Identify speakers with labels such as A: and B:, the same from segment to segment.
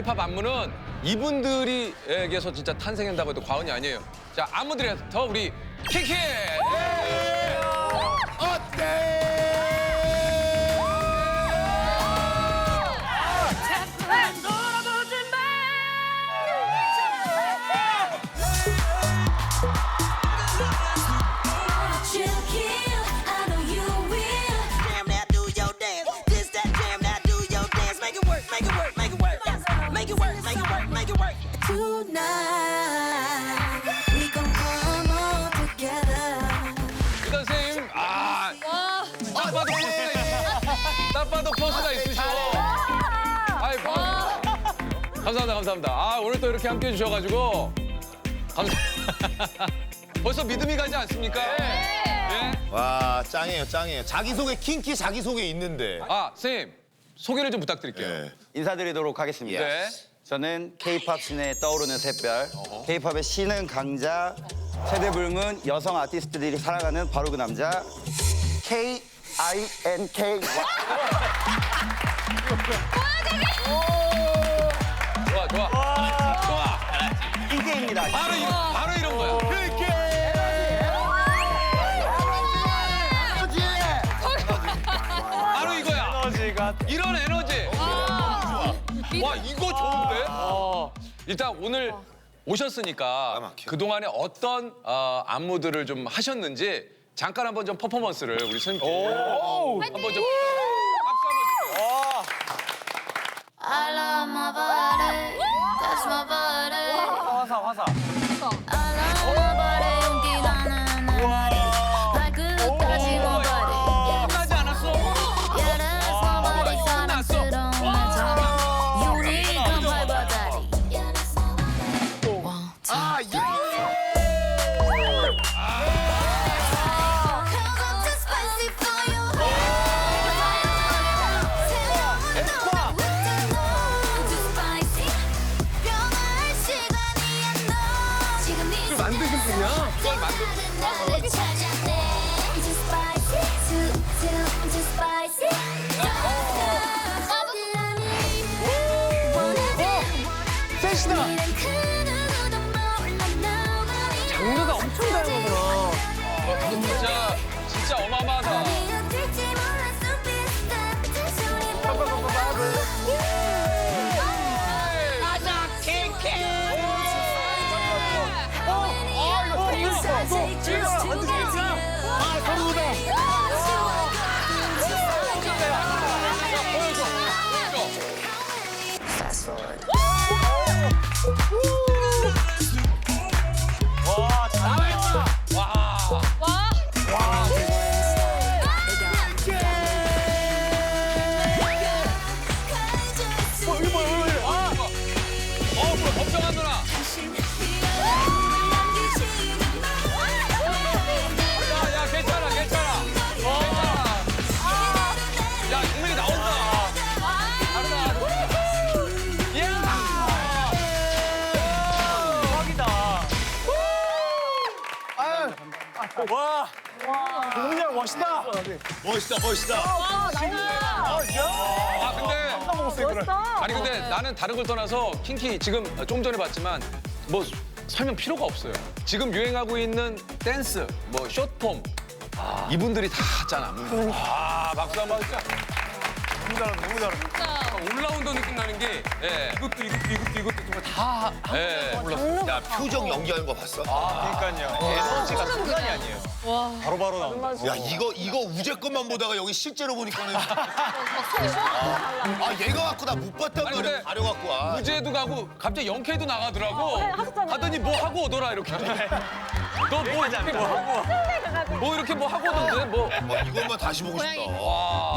A: 힙합 안무는 이분들이에게서 진짜 탄생한다고 해도 과언이 아니에요. 자, 안무들에서 우리 키키! 있딱 봐도 포스가 있으시고. 아이, 고 감사합니다, 감사합니다. 아, 오늘 또 이렇게 함께 해주셔가지고. 감사합니다. 벌써 믿음이 가지 않습니까? 예?
B: 와 짱이에요 짱이에요 자기소개 킹키 자기소개 있는데
A: 아, 선생님, 소개를 좀 부탁드릴게요.
B: 네.
C: 인사드리도록 하겠습니다.
A: 네.
C: 저는 K-팝 씬에 떠오르는 새별, K-팝의 신은 강자, 세대 불문 여성 아티스트들이 살아가는 바로 그 남자 K I N K
A: 좋아, 좋아. 좋아.
C: 킹케입니다.
A: 바로, 이, 바로 이런 거야. 바로 이거야. 이런 에너지. 와, 이거 좋은데? 일단 오늘 오셨으니까
B: 막혀.
A: 그동안에 어떤 어, 안무들을 좀 하셨는지 잠깐 한번 좀 퍼포먼스를 우리 선생님께 한번 좀 박수 한번 주세요.
D: I love my body, that's my body.
C: 화사 화사.
D: I love my body, 용기 나는 내 말이 발끝까지 gon' body.
A: 끝나지 않았어.
D: Yeah, that's my body, 사랑스러운 내 자리. 유리가 밟아다리. Yeah, that's my body. One, two, Cause too, too spicy. 셋이다.
A: 어, 뭐 걱정한 누나.
B: 멋있다 멋있다
A: 아, 근데. 아니, 근데 나는 다른 걸 떠나서 킹키 지금 좀 전에 봤지만 뭐 설명 필요가 없어요. 지금 유행하고 있는 댄스, 뭐 숏폼. 이분들이 다 하잖아. 아, 박수 한번 할까? 너무 잘한다, 너무 잘한다. 올라운더 느낌 나는 게, 예. 이것도, 이것도, 이것도, 이것도 정말 다, 예. 몰랐어.
B: 야 표정 연기하는 거 봤어?
C: 에너지가 순간이 아니에요.
B: 야 이거 이거 우재 것만 보다가 여기 실제로 보니까는 아, 아 얘가 갖고 나 못 봤단
A: 아니,
B: 말이야
A: 근데
B: 가려 갖고 와
A: 우재도 가고 갑자기 영케이도 나가더라고. 하더니 뭐 하고 오더라 이렇게. 너 뭐 이렇게 뭐 하고 뭐 이렇게 뭐 하고 오던데 뭐.
B: 어, 이것만 다시 보고 싶다
A: 와.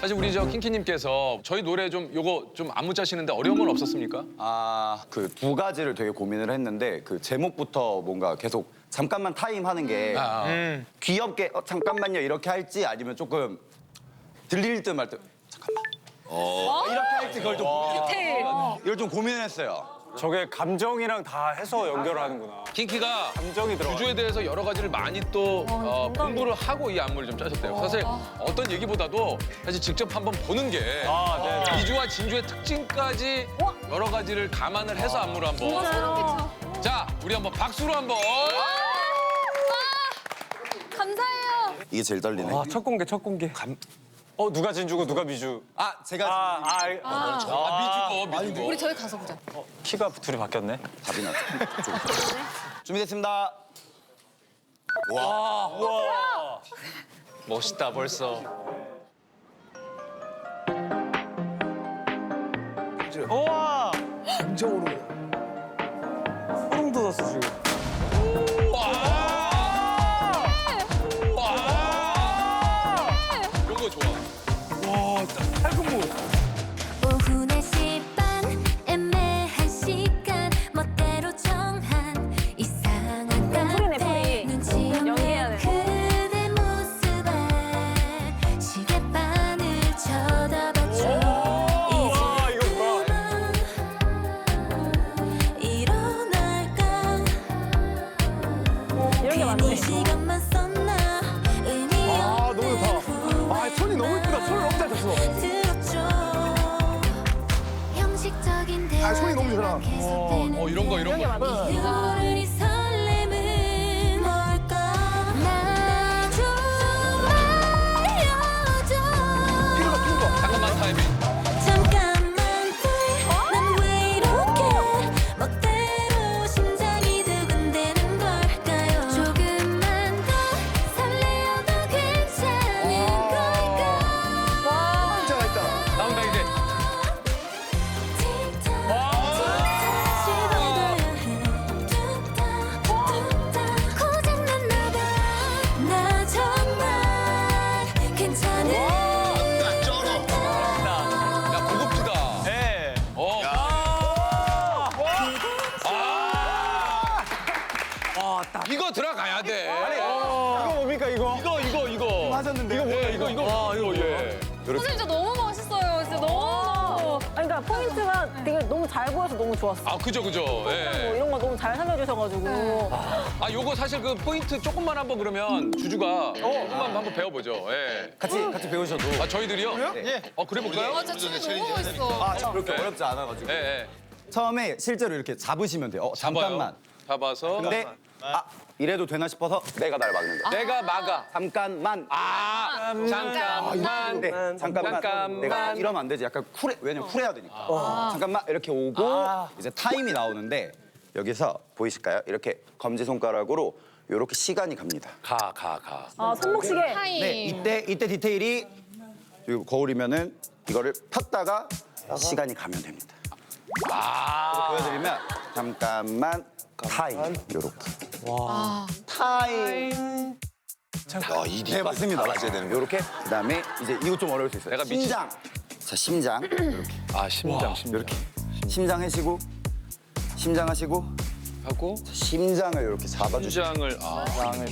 A: 사실 우리 저 킹키님께서 저희 노래 좀 요거 좀 안무 짜시는데 어려운 건 없었습니까?
C: 아, 그 두 가지를 되게 고민을 했는데 그 제목부터 뭔가 계속 잠깐만 타임 하는 게
A: 아, 아.
C: 귀엽게 어, 잠깐만요 이렇게 할지 아니면 조금 들릴 듯 말 듯 잠깐만
B: 어.
C: 이렇게 할지 그걸 좀 이걸 좀 고민을 했어요.
E: 저게 감정이랑 다 해서 연결을 하는구나.
A: 킹키가
E: 감정이 들어가.
A: 구조에 대해서 여러 가지를 많이 또 어, 공부를 하고 이 안무를 좀 짜셨대요. 사실 어떤 얘기보다도 사실 직접 한번 보는 게
E: 아, 네.
A: 이주와 진주의 특징까지 여러 가지를 감안을 해서 안무를 한번. 자, 우리 한번 박수로 한번.
D: 감사해요.
C: 이게 제일 떨리네.
E: 아, 첫 공개, 첫 공개. 어, 누가 진주고 누가 미주?
C: 아 제가
E: 아, 아, 아,
A: 아, 미주고, 미주고.
D: 우리 저희 가서 보자.
E: 키가 둘이 바뀌었네.
C: 답이 났다. 준비됐습니다.
E: 우와.
A: 멋있다, 벌써.
E: 우와. 감정으로. 소
A: 아
E: 손이 너무
D: 좋아
A: 어, 이런 거, 이런 거.
E: 이거 뭡니까, 이거?
A: 이거, 이거, 이거.
E: 맞았는데. 이거 뭐야,
A: 예, 이거, 이거. 아, 이거, 예.
F: 선생님 진짜 너무 멋있어요. 진짜 너무.
G: 아니, 그러니까 포인트가 되게 너무 잘 보여서 너무 좋았어.
A: 아, 그죠, 그죠.
G: 뭐
A: 예.
G: 이런 거 너무 잘 살려주셔가지고.
A: 아, 요거 사실 그 포인트 조금만 한번 그러면 주주가 조금만 한번 배워보죠. 예.
C: 같이 같이 배우셔도
A: 아, 저희들이요? 예. 어, 그래 볼까요?
D: 아, 진짜 춤이 너무 멋있어.
C: 그렇게
A: 네.
C: 어렵지 않아가지고
A: 예, 예.
C: 처음에 실제로 이렇게 잡으시면 돼요. 어,
A: 잡아요.
C: 잠깐만.
A: 잡아서.
C: 근데 아 이래도 되나 싶어서 내가 날 막는 거.
A: 내가 막아.
C: 잠깐만.
A: 아, 잠깐만.
C: 네, 잠깐만.
A: 잠깐만.
C: 내가 이러면 안 되지. 약간 쿨해. 왜냐면 쿨해야 되니까. 잠깐만 이렇게 오고 이제 타임이 나오는데 여기서 보이실까요? 이렇게 검지 손가락으로 이렇게 시간이 갑니다.
A: 가, 가, 가.
G: 아, 손목시계.
C: 네, 이때 이때 디테일이 여기 거울이면은 이거를 폈다가 시간이 가면 됩니다.
A: 아.
C: 보여드리면 잠깐만 타임 이렇게. 타임.
B: 아, 이
C: 네 맞습니다.
B: 알아줘야 되는 거.
C: 이렇게 그다음에 이제 이거 좀 어려울 수 있어요.
A: 내가 미치-
C: 심장. 자 심장 이렇게
A: 아, 심장, 심장.
C: 이렇게 심장 하시고 심장 하시고
A: 하고
C: 심장을 이렇게 잡아주시고.
A: 심장을 아.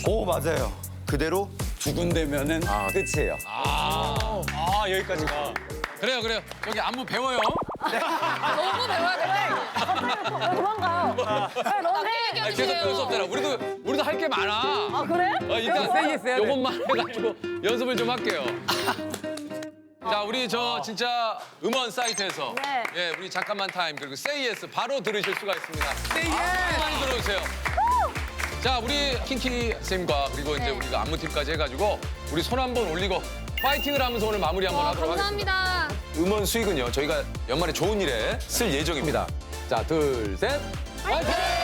C: 오 맞아요. 그대로 두근대면은 끝이에요.
E: 아, 여기까지가.
A: 그래요, 그래요. 저기 안무 배워요.
F: 너무 배워야 돼.
G: 왜 도망가요? 왜 너네?
A: 아, 계속 배울 수 없잖아. 우리도 우리도 할 게 많아.
G: 아, 그래?
A: 어, 일단 요것만 해가지고 연습을 좀 할게요. 자, 우리 저 진짜 음원 사이트에서
G: 네.
A: 예, 우리 잠깐만 타임 그리고 세이 예스 바로 들으실 수가 있습니다. 세이 예스 많이 들어주세요. 자, 우리 킹키 쌤과 그리고 이제 우리가 안무팀까지 해가지고 우리 손 한번 올리고 파이팅을 하면서 오늘 마무리 한번
F: 와,
A: 하도록 하겠습니다.
F: 감사합니다.
A: 음원 수익은요 저희가 연말에 좋은 일에 쓸 예정입니다. 자, 둘, 셋, 파이팅!